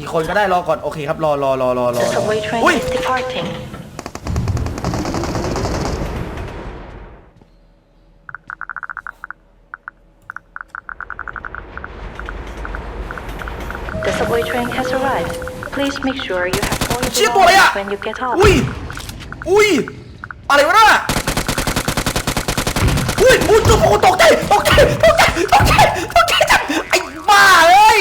กี่คนก็ได้รอก่อน โอเคครับ รอรอรอรอรอ The subway train อุ้ย is departing. The subway train has arrived. Please make sure you have all your เชี่ยตัวอะไรอะ belongings when you get off. อุ้ย อุ้ย อะไรวะน่ะอุ้ยอุ้ยตกตกใจตกใจตกใจตกใจตกใจจังไอ้บ้าเอ้ย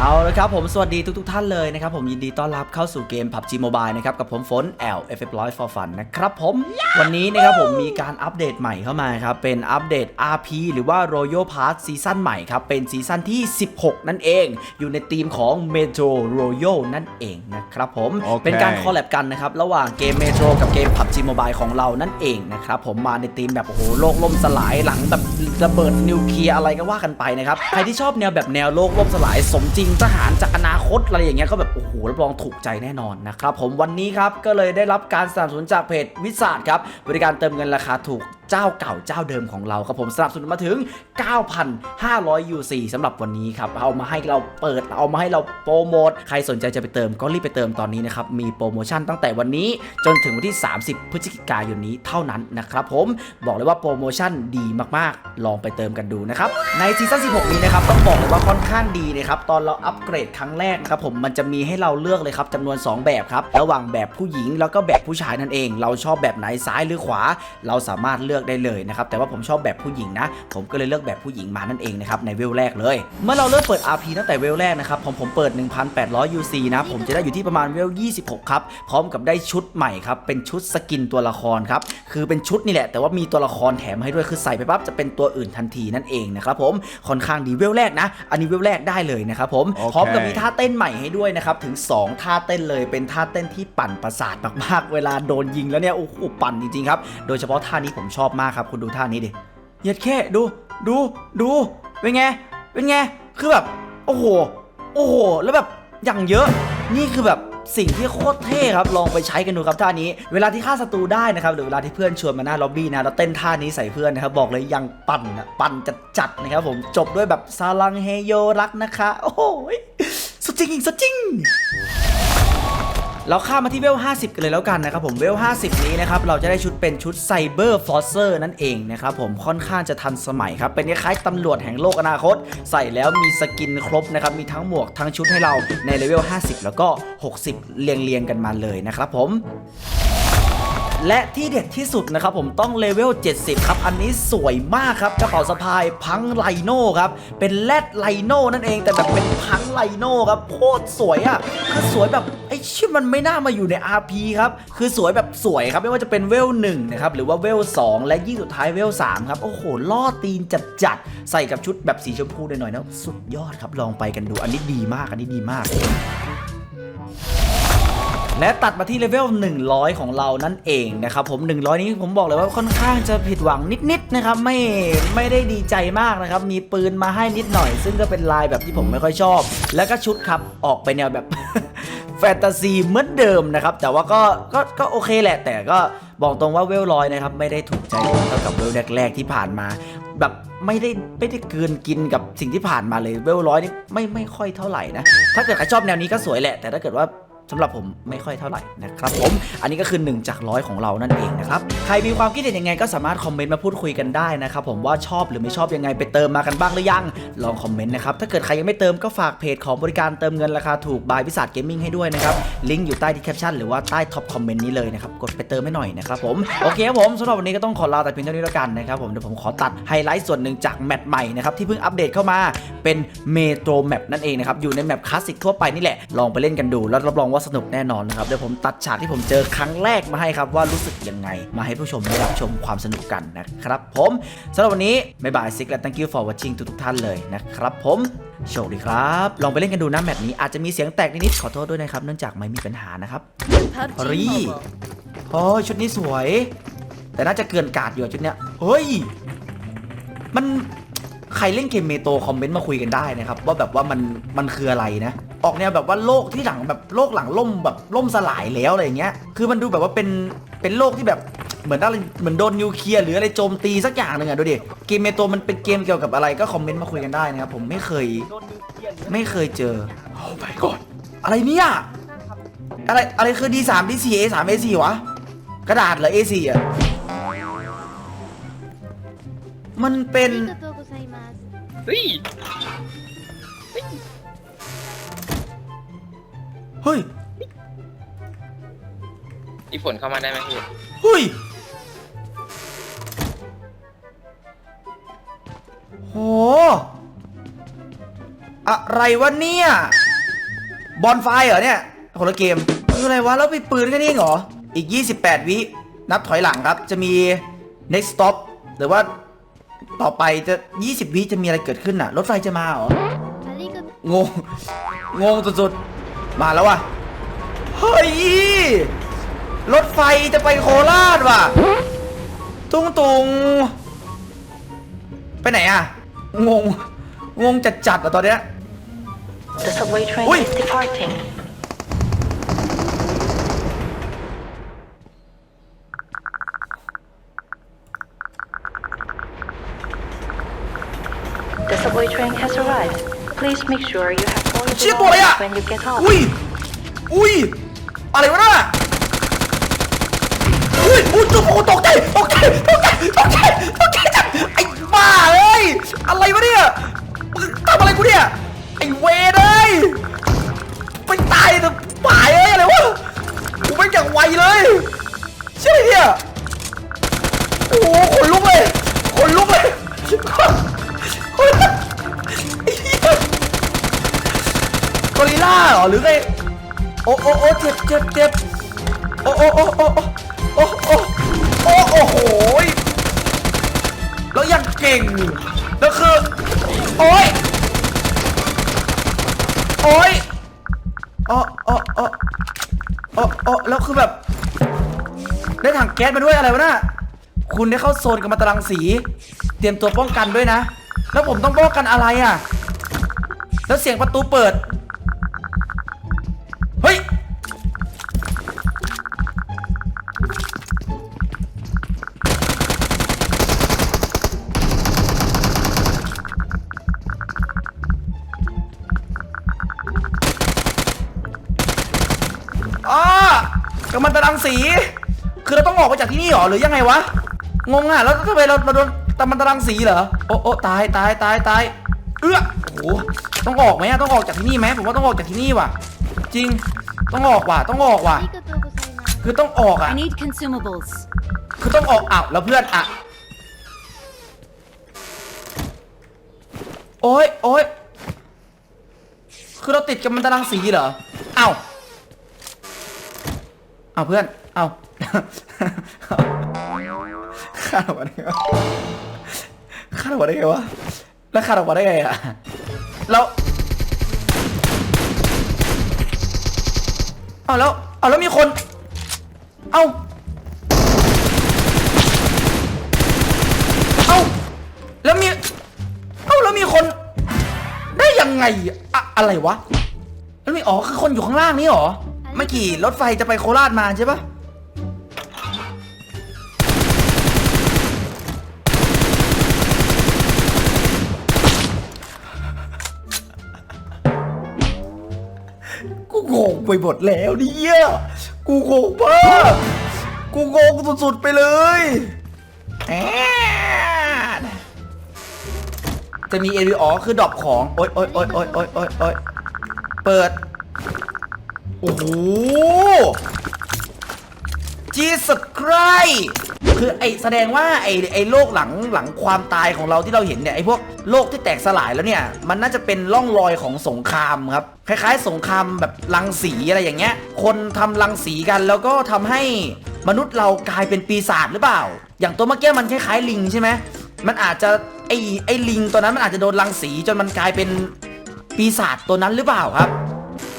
เอาละครับผมสวัสดีทุกทท่านเลยนะครับ ผมยินดีต้อนรับเข้าสู่เกม PUBG Mobile นะครับ กับผมฝน L F F 100 for fun นะครับผม วันนี้นะครับผมมีการอัปเดตใหม่เข้ามาครับ เป็นอัปเดต RP หรือว่า Royal Pass ซีซั่นใหม่ครับ เป็นซีซั่นที่ 16 นั่นเอง อยู่ในธีมของ Metro Royal นั่นเองนะครับผมโอเคเป็นการคอลแลบกันนะครับ ระหว่างเกม Metro กับเกม PUBG Mobile ของเรานั่นเองนะครับผมมาในธีมแบบโอ้โหโลกล่มสลายหลังแบบระเบิดนิวเคลียร์อะไรก็ว่ากันไปนะครับใครที่ชอบแนวแบบแนวโลกล่มสลายสมจริงทหารจากอนาคตอะไรอย่างเงี้ยก็แบบโอ้โหรับรองถูกใจแน่นอนนะครับผมวันนี้ครับก็เลยได้รับการสนับสนุนจากเพจวิสาดครับบริการเติมเงินราคาถูก เจ้าเก่าเจ้าเดิมของเราครับผมสนับสนุนมาถึง 9,500 UC สำหรับวันนี้ครับเอามาให้เราเปิดเอามาให้เราโปรโมทใครสนใจจะไปเติมก็รีบไปเติมตอนนี้นะครับมีโปรโมชั่นตั้งแต่วันนี้จนถึงวันที่ 30 พฤศจิกายนนี้เท่านั้นนะครับผมบอกเลยว่าโปรโมชั่นดีมากๆ ลองไปเติมกันดูนะครับในซีซั่น 16 นี้นะครับต้องบอกเลยว่าค่อนข้างดีนะครับตอนเราอัปเกรดครั้งแรกนะครับผมมันจะมีให้เราเลือกเลยครับจำนวน 2 แบบครับระหว่างแบบผู้หญิงแล้วก็แบบผู้ชายนั่นเอง เราชอบแบบไหนซ้ายหรือขวา เราสามารถเลือกได้เลยนะครับแต่ว่าผมชอบแบบผู้หญิงนะ ผมก็เลยเลือกแบบผู้หญิงมานั่นเองนะครับในเวลแรกเลย เมื่อเราเริ่มเปิด RP ตั้งแต่เวลแรกนะครับผมผมเปิด 1,800 UC นะผมจะได้อยู่ที่ประมาณเวล 26 ครับ พร้อมกับได้ชุดใหม่ครับเป็นชุดสกินตัวละครครับคือเป็นชุดนี่แหละ แต่ว่ามีตัวละครแถมให้ด้วยคือใส่ไปปั๊บจะเป็นตัวอื่นทันทีนั่นเองนะครับผมค่อนข้างดีเวลแรกนะ อันนี้เวลแรกได้เลยนะครับผมโอเคพร้อมกับมีท่าเต้นใหม่ให้ด้วยนะครับถึง 2 ท่าเต้นเลยเป็นท่าเต้นที่ปั่นประสาทมากๆ เวลาโดนยิงแล้วเนี่ยโอ้โหปั่นจริงๆครับโดยเฉพาะท่านี้ผมชอบมากครับคุณดูท่านี้ดิเย็ดแค่ดูดูดูเป็นไงเป็นไงคือแบบโอ้โหโอ้โหแล้วแบบอย่างเยอะ นี่คือแบบสิ่งที่โคตรเท่ครับ ลองไปใช้กันดูครับท่านี้ เวลาที่ฆ่าศัตรูได้นะครับหรือเวลาที่เพื่อนชวนมาหน้าล็อบบี้นะแล้วเต้นท่านี้ใส่เพื่อนนะครับบอกเลยยังปั่นนะปั่นจัดจัดนะครับผมจบด้วยแบบซาลังเฮโยรักนะคะ โอ้โหสุดจริงสุดจริง เราข้ามมาที่เวล 50 กันเลยแล้วกันนะครับผมเวล 50 นี้นะครับเราจะได้ชุดเป็นชุดไซเบอร์ฟอร์เซอร์นั่นเองนะครับผมค่อนข้างจะทันสมัยครับ เป็นคล้ายๆตำรวจแห่งโลกอนาคต ใส่แล้วมีสกินครบนะครับ มีทั้งหมวกทั้งชุดให้เราในเลเวล 50 แล้วก็ 60เรียงเรียงๆกันมาเลยนะครับผมและที่เด็ดที่สุดนะครับผมต้องเลเวล 70 ครับ อันนี้สวยมากครับกระเป๋าสะพายพังไลโน่ครับ เป็นแรดไลโน่นั่นเองแต่แบบเป็นพังไลโน่ครับโคตรสวยอะ่ะคือสวยแบบ ไอ้ชื่อมันไม่น่ามาอยู่ใน RP ครับ คือสวยแบบสวยครับ ไม่ว่าจะเป็นเวล1นะครับ หรือว่าเวล2และยิ่งสุดท้ายเวล3ครับ โอ้โห ล่อตีนจัดจัดๆใส่กับชุดแบบสีชมพูหน่อยๆนะ สุดยอดครับ ลองไปกันดู อันนี้ดีมาก อันนี้ดีมากและตัดมาที่เลเวล 100 ของเรานั่นเองนะครับผม 100 นี้ผมบอกเลยว่าค่อนข้างจะผิดหวังนิดๆนะครับไม่ไม่ได้ดีใจมากนะครับ มีปืนมาให้นิดหน่อย ซึ่งก็เป็นลายแบบที่ผมไม่ค่อยชอบ แล้วก็ชุดครับออกไปแนวแบบ แฟนตาซีเหมือนเดิมนะครับ แต่ว่าก็ก็ก็โอเคแหละ แต่ก็บอกตรงว่าเวลลอยนะครับ ไม่ได้ถูกใจผมเท่ากับเวลแรกๆที่ผ่านมา แบบไม่ได้ไม่ได้เกินกินกับสิ่งที่ผ่านมาเลยเวลร้อยนี่ไม่ไม่ค่อยเท่าไหร่นะถ้าเกิดใครชอบแนวนี้ก็สวยแหละ แต่ถ้าเกิดว่า สำหรับผมไม่ค่อยเท่าไหร่นะครับผมอันนี้ก็คือ 1 จากร้อยของเรานั่นเองนะครับใครมีความคิดเห็นยังไงก็สามารถคอมเมนต์มาพูดคุยกันได้นะครับผมว่าชอบหรือไม่ชอบยังไงไปเติมมากันบ้างหรือยัง ลองคอมเมนต์นะครับถ้าเกิดใครยังไม่เติมก็ฝากเพจของบริการเติมเงินราคาถูกบายวิสาทเกมมิ่งให้ด้วยนะครับลิงก์อยู่ใต้ดีแคปชั่นหรือว่าใต้ท็อปคอมเมนต์นี้เลยนะครับกดไปเติมให้หน่อยนะครับผมโอเคครับผมสำหรับวันนี้ก็ต้องขอลาแต่เพียงเท่านี้แล้วกันนะครับผมเดี๋ยวผมขอตัดไฮไลท์ส่วนหนึ่งจากแมปใหม่นะครับที่เพิ่งอัปเดตเข้ามาเป็นเมโทรแมปนั่นเองนะครับอยู่ในแมปคลาสสิกทั่วไปนี่แหละลองไปเล่นกันดูแล้วรับรองว่าสนุกแน่นอนนะครับเดี๋ยวผมตัดฉากที่ผมเจอครั้งแรกมาให้ครับว่ารู้สึกยังไง มาให้ผู้ชมได้รับชมความสนุกกันนะครับผมสำหรับวันนี้บ๊ายบายซิกและ thank you for watching ทุกๆท่านเลยนะครับผมโชคดีครับ ลองไปเล่นกันดูนะแมปนี้อาจจะมีเสียงแตกนิดๆขอโทษด้วยนะครับ เนื่องจากไม่มีปัญหานะครับ PUBG Hurry. Mobile. โอ้ยชุดนี้สวย แต่น่าจะเกินกาดอยู่อะชุดเนี้ยเฮ้ย มันใครเล่นเกมเมโตคอมเมนต์มาคุยกันได้นะครับ ว่าแบบว่ามันมันคืออะไรนะ ออกแนวแบบว่าโลกที่หลังแบบโลกหลังล่มแบบล่มสลายแล้วอะไรเงี้ย คือมันดูแบบว่าเป็นเป็นโลกที่แบบเหมือนอะไรเหมือนโดนนิวเคลียร์หรืออะไรโจมตีสักอย่างหนึ่งอะดูดิเกมเมโตมันเป็นเกมเกี่ยวกับอะไรก็คอมเมนต์มาคุยกันได้นะครับผมไม่เคยไม่เคยเจอโอ้ my god อะไรเนี่ยอะไรอะไรคือ D3 D4 A3 A4 วะกระดาษเหรอ A4 อะมันเป็นเฮ้ย เฮ้ย อีฝนเข้ามาได้ไหมพี่ เฮ้ยโห อะไรวะเนี่ย บอลไฟเหรอเนี่ยคนละเกมคืออะไรวะ แล้วไปปืนแค่นี้เหรอ อีก 28 วิ นับถอยหลังครับ จะมี next stop หรือว่าต่อไปจะ 20 วิจะมีอะไรเกิดขึ้นอะ รถไฟจะมาเหรอ งง งงสุด มาแล้วว่ะ เฮ้ย รถไฟจะไปโคราชว่ะ ตุงตุงไปไหนอะงง งงจัดจัดๆอะตอนเนี้ย The subway train Ui. is departing. The subway train has arrived. Please make sure you have all your เชี่ยตัวอะไรอะ belongings when you get off. อุ้ย อุ้ย อะไรวะน่ะอุ้ยอุ้ยจุ๊บโอ้ตกใจตกใจตกใจตกใจตกใจจังไอ้บ้าเอ้ยอะไรวะเนี่ยมึงทำอะไรกูเนี่ย ไอ้เวรเอ้ยไปตายเถอะป่ายเอ้ยอะไรวะ กูไม่อย่างไวเลย เชื่อเนี่ย เหรอหรือไงโอ้โอ้โอ้เจ็บเจ็บเจ็บโอ้โอ้โอ้โอ้โอ้โอ้โอ้โอ้โหยแล้วยังเก่งแล้วคือโอ้ยโอ้ยอ๋ออ๋ออ๋ออ๋ออ๋อแล้วคือแบบ ได้ถังแก๊สมาด้วยอะไรวะน่ะคุณได้เข้าโซนกับมาตรังสี เตรียมตัวป้องกันด้วยนะ แล้วผมต้องป้องกันอะไรอะ แล้วเสียงประตูเปิด สี คือเราต้องออกไปจากที่นี่หรอหรือยังไงวะ งงอะ แล้วทำไมเราเราโดนตำมันตรังสีเหรอ โอ้โอ้ตายตายตายตายเอื้อโอ้ต้องออกไหมต้องออกจากที่นี่ไหมผมว่าต้องออกจากที่นี่ว่ะ จริง ต้องออกว่ะ ต้องออกว่ะ คือต้องออกอะ คือต้องออกอะแล้วเพื่อนอะ โอ้ยโอ้ยคือเราติดกับมันตรังสีเหรอ เอ้า วอ้าเพื่อน เอาคาดออกมาได้ไงวะคาดออกมาได้ไงวะ แล้วคาดออกมาได้ไงอะ แล้ว เอาแล้ว เอาแล้วมีคน เอ้าเอ้าแล้วมี เอ้าแล้วมีคน ได้ยังไงอะอะไรวะ แล้วมีอ๋อคือคนอยู่ข้างล่างนี่หรอ เมื่อกี้รถไฟจะไปโคราชมาใช่ปะกูงงไปหมดแล้วเนี่ยกูงงมากกูงงสุดๆไปเลยแอนจะมีเอวีอ๋อคือดรอปของ โอ๊ยโอ๊ยโอ๊ยโอ๊ยโอ๊ยโอ๊ยโอ๊ยเปิด โอ้โหจีสครายคือไอแสดงว่าไอไอโลกหลังหลังความตายของเราที่เราเห็นเนี่ยไอพวกโลกที่แตกสลายแล้วเนี่ย มันน่าจะเป็นร่องรอยของสงครามครับ คล้ายๆ สงครามแบบรังสีอะไรอย่างเงี้ย คนทำรังสีกันแล้วก็ทำให้มนุษย์เรากลายเป็นปีศาจหรือเปล่า อย่างตัวเมื่อกี้มันคล้ายๆลิงใช่ไหมมันอาจจะไอไอลิงตัวนั้นมันอาจจะโดนรังสีจนมันกลายเป็นปีศาจตัวนั้นหรือเปล่าครับ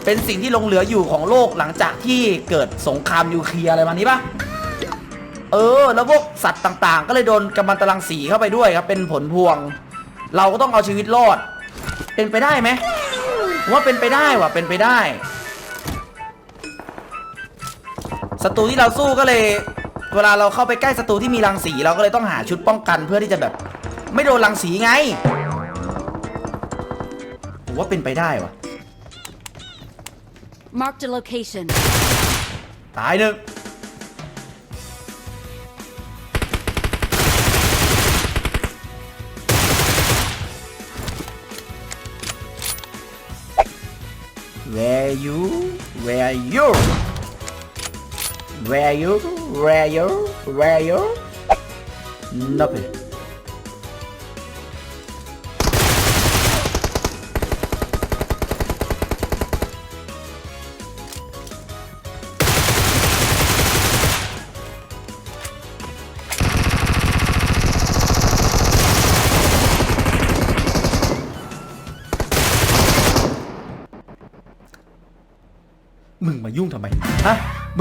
เป็นสิ่งที่หลงเหลืออยู่ของโลกหลังจากที่เกิดสงครามนิวเคลียร์อะไรมานี้ปะเออ แล้วพวกสัตว์ต่างๆ ก็เลยโดนกัมมันตรังสีเข้าไปด้วยครับ เป็นผลพวง เราก็ต้องเอาชีวิตรอด เป็นไปได้ไหมผมว่าเป็นไปได้ว่ะเป็นไปได้ศัตรูที่เราสู้ก็เลย เวลาเราเข้าไปใกล้ศัตรูที่มีรังสีเราก็เลยต้องหาชุดป้องกันเพื่อที่จะแบบ ไม่โดนรังสีไงผมว่าเป็นไปได้ว่ะ Marked a location. ตายหนึ่งเ Where you Where you Where you Where you Where you Nothing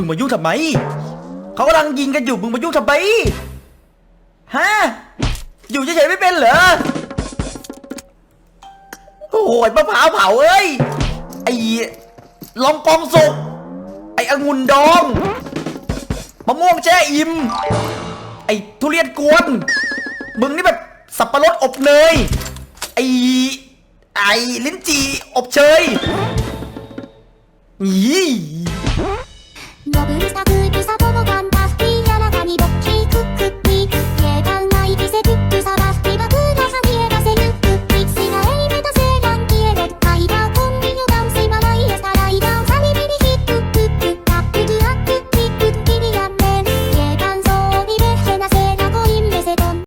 มึงมายุ่งทำไม เขากำลังยิงกันอยู่ มึงมายุ่งทำไม ฮะ อยู่เฉยๆไม่เป็นเหรอ โอ้ยมะพร้าวเผาเอ้ย ไอ้ลองกองสุก ไอ้องุ่นดอง มะม่วงแช่อิ่ม ไอ้ทุเรียนกวน มึงนี่แบบสับปะรดอบเนย ไอ้ไอ้ลิ้นจี่อบเชยอี